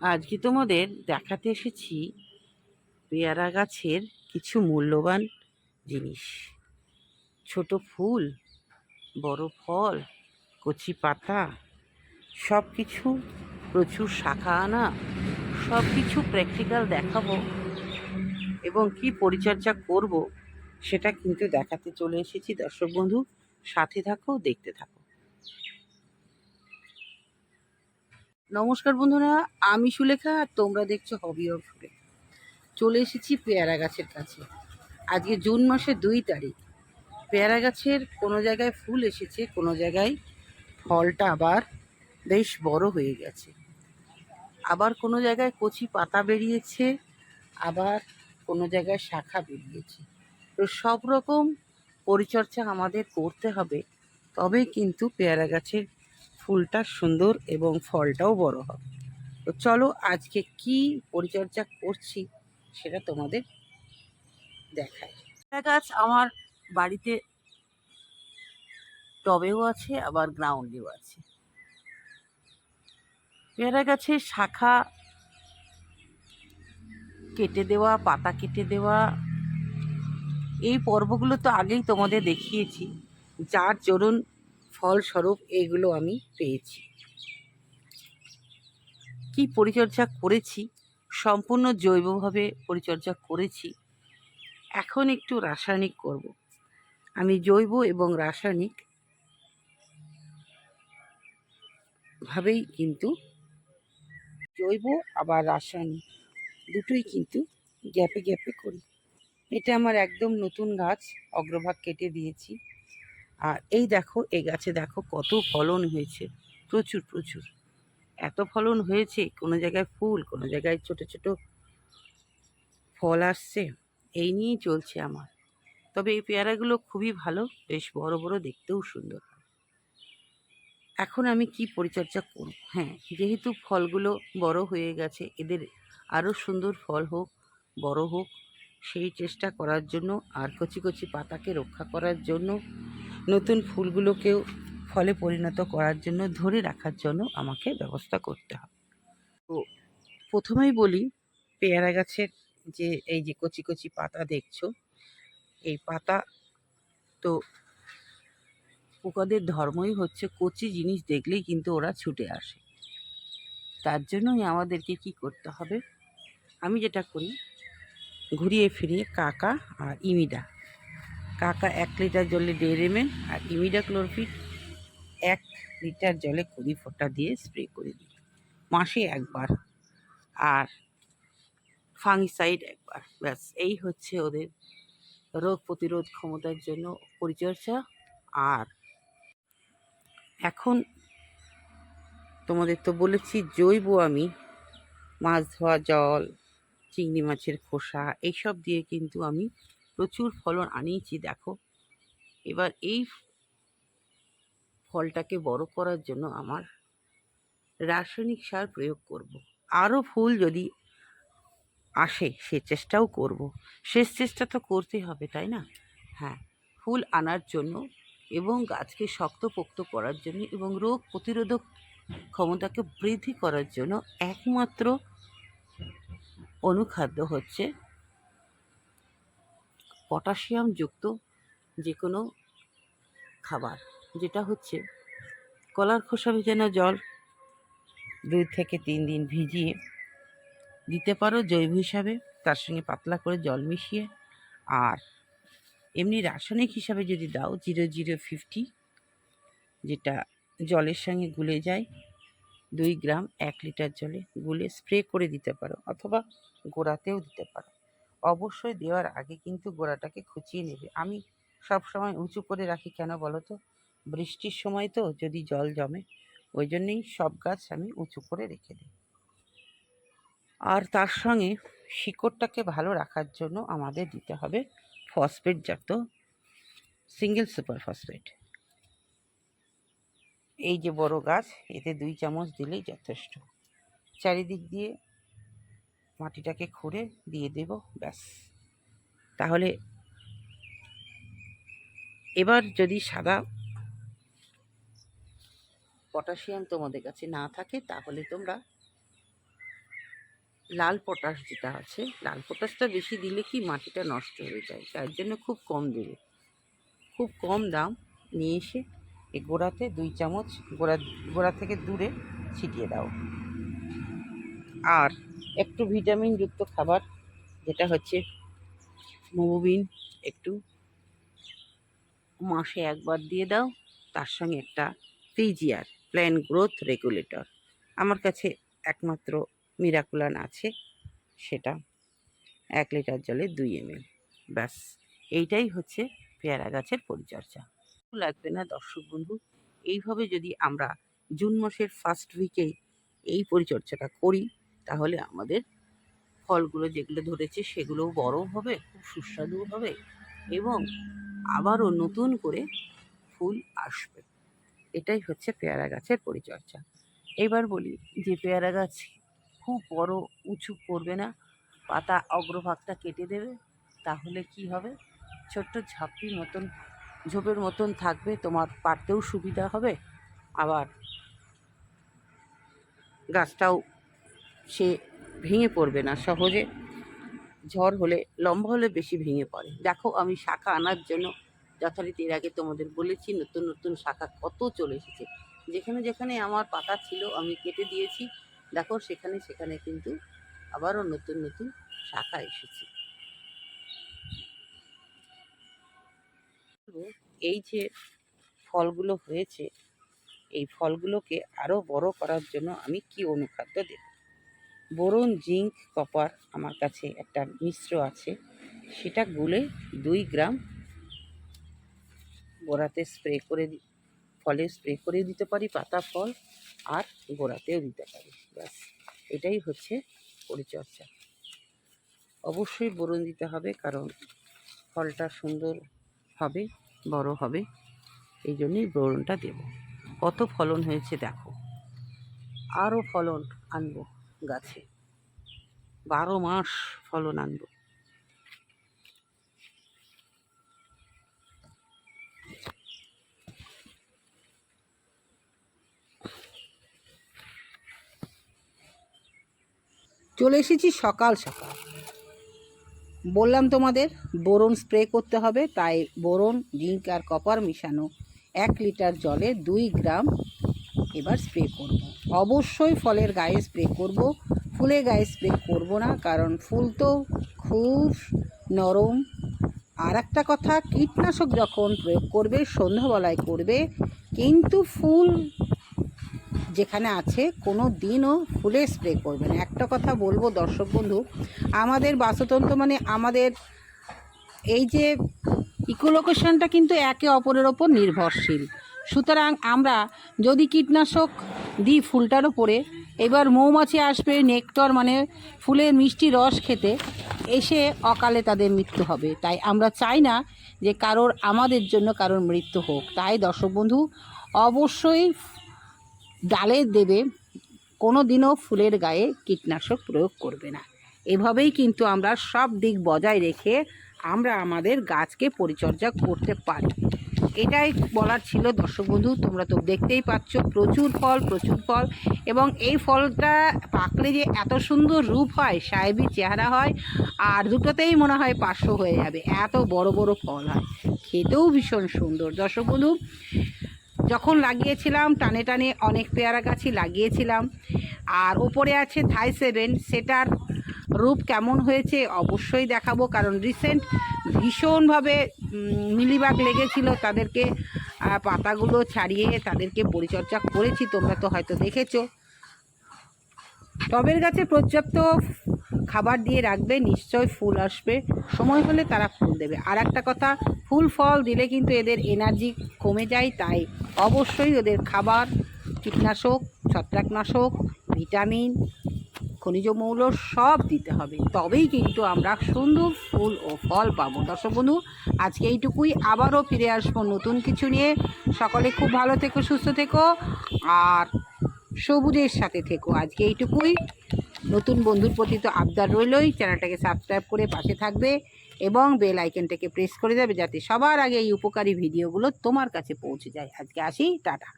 আজকে তোমাদের দেখাতে এসেছি পেয়ারা গাছের কিছু মূল্যবান জিনিস? ছোট ফুল, বড় ফল, কচি পাতা সব কিছু প্রচুর শাখা আনা সব কিছু প্র্যাকটিক্যাল দেখাবো এবং কি পরিচর্যা করব সেটা কিন্তু দেখাতে চলে এসেছি। দর্শক বন্ধু, সাথে থাকো, দেখতে থাকো। নমস্কার বন্ধুরা, আমি সুলেখা আর তোমরা দেখছ হবি অফ সুলেখা। চলে এসেছি পেয়ারা গাছের কাছে। আজকে জুন মাসের দুই তারিখ। পেয়ারা গাছের কোনো জায়গায় ফুল এসেছে, কোনো জায়গায় ফলটা আবার বেশ বড় হয়ে গেছে। আবার কোনো জায়গায় কচি পাতা বেরিয়েছে, আবার কোনো জায়গায় শাখা বেরিয়েছে। তো সব রকম পরিচর্যা আমাদের করতে হবে, তবেই কিন্তু পেয়ারা গাছের ফুলটা সুন্দর এবং ফলটাও বড় হবে। তো চলো আজকে কি পরিচর্যা করছি সেটা তোমাদের দেখায় গাছ আমার বাড়িতে টবেও আছে, আবার গ্রাউন্ডেও আছে। পেয়ারা গাছের শাখা কেটে দেওয়া, পাতা কেটে দেওয়া, এই পর্বগুলো তো আগেই তোমাদের দেখিয়েছি। যার চরুন ফলস্বরূপ এগুলো আমি পেয়েছি। কি পরিচর্যা করেছি? সম্পূর্ণ জৈবভাবে পরিচর্যা করেছি? এখন একটু রাসায়নিক করব। আমি জৈব এবং রাসায়নিক ভাবেই কিন্তু জৈব আবার রাসায়নিক দুটোই কিন্তু গ্যাপে গ্যাপে করি। এটা আমার একদম নতুন গাছ, অগ্রভাগ কেটে দিয়েছি। আর এই দেখো, এই গাছে দেখো কত ফলন হয়েছে। প্রচুর প্রচুর। এত ফলন হয়েছে, কোনো জায়গায় ফুল, কোনো জায়গায় ছোট ছোট ফল আসছে, এই নিয়েই চলছে আমার। তবে এই পেয়ারাগুলো খুবই ভালো, বেশ বড় বড় দেখতেও সুন্দর। এখন আমি কি পরিচর্যা করব? হ্যাঁ যেহেতু ফলগুলো বড় হয়ে গেছে, এদের আরও সুন্দর ফল হোক, বড় হোক, সেই চেষ্টা করার জন্য আর কচি কচি পাতাকে রক্ষা করার জন্য নতুন ফুলগুলোকেও ফলে পরিণত করার জন্য, ধরে রাখার জন্য আমাকে ব্যবস্থা করতে হবে। তো প্রথমেই বলি, পেয়ারা গাছের যে, এই যে কচি কচি পাতা দেখছ, এই পাতা তো পোকাদের ধর্মই হচ্ছে কচি জিনিস দেখলেই কিন্তু ওরা ছুটে আসে। তার জন্যই আমাদেরকে কি করতে হবে? আমি যেটা করি, ঘুরিয়ে ফিরিয়ে কাকা আর ইমিডা কাকা এক লিটার জলে দেড় এম আর ইমিডা ক্লোরফিট এক লিটার জলে কুড়ি ফোঁটা দিয়ে স্প্রে করে দিই মাসে একবার আর ফাঙ্গিসাইড একবার। ব্যাস, এই হচ্ছে ওদের রোগ প্রতিরোধ ক্ষমতার জন্য পরিচর্যা। আর এখন তোমাদের তো বলেছি, জৈব আমি মাছ ধোয়া, জল, চিংড়ি মাছের খোসা, এইসব দিয়ে কিন্তু আমি প্রচুর ফলন আনিয়েছি, দেখো এবার এই ফলটাকে বড় করার জন্য আমার রাসায়নিক সার প্রয়োগ করব। আরও ফুল যদি আসে, সে চেষ্টাও করব। শেষ চেষ্টা তো করতেই হবে, তাই না হ্যাঁ ফুল আনার জন্য এবং গাছকে শক্তপোক্ত করার জন্য এবং রোগ প্রতিরোধক ক্ষমতাকে বৃদ্ধি করার জন্য একমাত্র অনুখাদ্য হচ্ছে পটাশিয়ামযুক্ত যে কোনো খাবার, যেটা হচ্ছে কলার খোসা ভেজানো জল। দুই থেকে তিন দিন ভিজিয়ে দিতে পারো জৈব হিসাবে, তার সঙ্গে পাতলা করে জল মিশিয়ে। আর এমনি রাসায়নিক হিসাবে যদি দাও, জিরো জিরো ফিফটি, যেটা জলের সঙ্গে গুলে যায়, দুই গ্রাম এক লিটার জলে গুলে স্প্রে করে দিতে পারো, অথবা গোড়াতেও দিতে পারো। অবশ্যই দেওয়ার আগে কিন্তু গোড়াটাকে খুঁচিয়ে নেবে। আমি সব সময় উঁচু করে রাখি কেন বলো তো? বৃষ্টির সময় তো যদি জল জমে, ওই জন্যেই সব গাছ আমি উঁচু করে রেখে দিই। আর তার সঙ্গে শিকড়টাকে ভালো রাখার জন্য আমাদের দিতে হবে ফসফেট জাত সিঙ্গেল সুপার ফসফেট এই যে বড় গাছ, এতে দুই চামচ দিলেই যথেষ্ট। চারিদিক দিয়ে মাটিটাকে খুঁড়ে দিয়ে দেব, ব্যাস। তাহলে এবার যদি সাদা পটাশিয়াম তোমাদের কাছে না থাকে, তাহলে তোমরা লাল পটাশ যেটা আছে, লাল পটাশটা বেশি দিলে কি মাটিটা নষ্ট হয়ে যায়? তার জন্য খুব কম দেবে। খুব কম দাম নিয়ে এসে এই গোড়াতে দুই চামচ গোড়া গোড়া থেকে দূরে ছিটিয়ে দাও। আর একটু ভিটামিনযুক্ত খাবার, যেটা হচ্ছে মোবিন, একটু মাসে একবার দিয়ে দাও, তার সঙ্গে একটা পিজিআর প্ল্যান গ্রোথ রেগুলেটর। আমার কাছে একমাত্র মিরাকুলান আছে, সেটা এক লিটার জলে দুই এমএল। ব্যাস, এইটাই হচ্ছে পেয়ারা গাছের পরিচর্যা। লাগবে না দর্শক বন্ধু, এইভাবে যদি আমরা জুন মাসের ফার্স্ট উইকেই এই পরিচর্যাটা করি তাহলে আমাদের ফলগুলো যেগুলো ধরেছে সেগুলোও বড় হবে, খুব সুস্বাদু হবে এবং আবারও নতুন করে ফুল আসবে। এটাই হচ্ছে পেয়ারা গাছের পরিচর্যা। এবার বলি যে পেয়ারা গাছ খুব বড় উঁচু করবে না, পাতা অগ্রভাগটা কেটে দেবে, তাহলে কি হবে? ছোট্ট ঝাঁপি মতন, ঝোপের মতন থাকবে, তোমার পারতেও সুবিধা হবে। আবার গাছটাও সে ভেঙে পড়বে না। সহজে ঝড় হলে, লম্বা হলে বেশি ভেঙে পড়ে। দেখো, আমি শাখা আনার জন্য যথারীতি এর আগে তোমাদের বলেছি, নতুন নতুন শাখা কত চলে এসেছে। যেখানে যেখানে আমার পাতা ছিল, আমি কেটে দিয়েছি। দেখো, সেখানে সেখানে কিন্তু আবারও নতুন নতুন শাখা এসেছে। এই যে ফলগুলো হয়েছে, এই ফলগুলোকে আরও বড় করার জন্য আমি কি অনুখাদ্য দেব? বোরন জিঙ্ক কপার আমার কাছে একটা মিশ্র আছে। সেটা গুলে দুই গ্রাম গোড়াতে স্প্রে করে ফলে স্প্রে করে দিতে পারি পাতা, ফল, আর গোড়াতেও দিতে পারি। ব্যাস, এটাই হচ্ছে পরিচর্যা। অবশ্যই বোরন দিতে হবে, কারণ ফলটা সুন্দর হবে, বড় হবে, এই জন্যই বোরনটা দেব। কত ফলন হয়েছে দেখো। আরও ফলন আনব। গাছে। বারো মাস ফলন আনব। চলে এসেছি সকাল সকাল। বললাম তোমাদের, বোরন স্প্রে করতে হবে, তাই বোরন, জিঙ্ক আর কপার মিশানো এক লিটার জলে দুই গ্রাম এবার স্প্রে করব। অবশ্যই ফলের গায়ে স্প্রে করব, ফুলের গায়ে স্প্রে করব না, কারণ ফুল তো খুব নরম। আর একটা কথা, কীটনাশক যখন প্রয়োগ করবে, সন্ধ্যাবেলায় করবে, কিন্তু ফুল যেখানে আছে, কোনো দিনও ফুলে স্প্রে করবে না। একটা কথা বলব দর্শক বন্ধু, আমাদের বাস্তুতন্ত্র মানে আমাদের এই যে ইকোলোকেশনটা কিন্তু একে অপরের ওপর নির্ভরশীল। সুতরাং আমরা যদি কীটনাশক দিই ফুলটার ওপরে এবার মৌমাছি আসবে নেকটর মানে ফুলের মিষ্টি রস খেতে, এসে অকালে তাদের মৃত্যু হবে। তাই আমরা চাই না যে কারোর, আমাদের জন্য কারোর মৃত্যু হোক। তাই দর্শক বন্ধু, অবশ্যই ডালে দেবে কোনো দিনও ফুলের গায়ে কীটনাশক প্রয়োগ করবে না। এভাবেই কিন্তু আমরা সব দিক বজায় রেখে আমরা আমাদের গাছকে পরিচর্যা করতে পারি। এটাই বলার ছিল, দর্শক বন্ধু, তোমরা তো দেখতেই পাচ্ছ, প্রচুর ফল প্রচুর ফল। এবং এই ফলটা পাকলে যে এত সুন্দর রূপ হয় সাহেবি চেহারা হয়, আর দুটোতেই মনে হয় পাঁচশো হয়ে যাবে, এত বড় বড় ফল হয়। খেতেও ভীষণ সুন্দর। দর্শক বন্ধু, যখন লাগিয়েছিলাম, টানে টানে অনেক পেয়ারা গাছই লাগিয়েছিলাম, আর ওপরে আছে থাই সেভেন, সেটার রূপ কেমন হয়েছে অবশ্যই দেখাবো, কারণ রিসেন্ট ভীষণভাবে মিলিবাগ লেগেছিল তাদেরকে পাতাগুলো ছাড়িয়ে তাদেরকে পরিচর্যা করেছি, তোমরা তো হয়তো দেখেছ। টবের গাছে পর্যাপ্ত খাবার দিয়ে রাখবে, নিশ্চয় ফুল আসবে। সময় হলে তারা ফুল দেবে। আর একটা কথা, ফুল ফল দিলে কিন্তু এদের এনার্জি কমে যায়, তাই অবশ্যই ওদের খাবার, কীটনাশক, ছত্রাকনাশক ভিটামিন খনিজ মৌল সব দিতে হবে। তবেই কিন্তু আমরা সুন্দর ফুল ও ফল পাবো। দর্শক বন্ধু, আজকে এইটুকুই। আবারও ফিরে আসব নতুন কিছু নিয়ে। সকলে খুব ভালো থেকো, সুস্থ থেকো আর সবুজের সাথে থেকো। আজকে এইটুকুই। নতুন বন্ধুর প্রতি তো আবদার রইলই। চ্যানেলটাকে সাবস্ক্রাইব করে পাশে থাকবে এবং বেল আইকনটাকে প্রেস করে দেবে যাতে সবার আগে এই উপকারী ভিডিওগুলো তোমার কাছে পৌঁছে যায়। আজকে আসি, টাটা।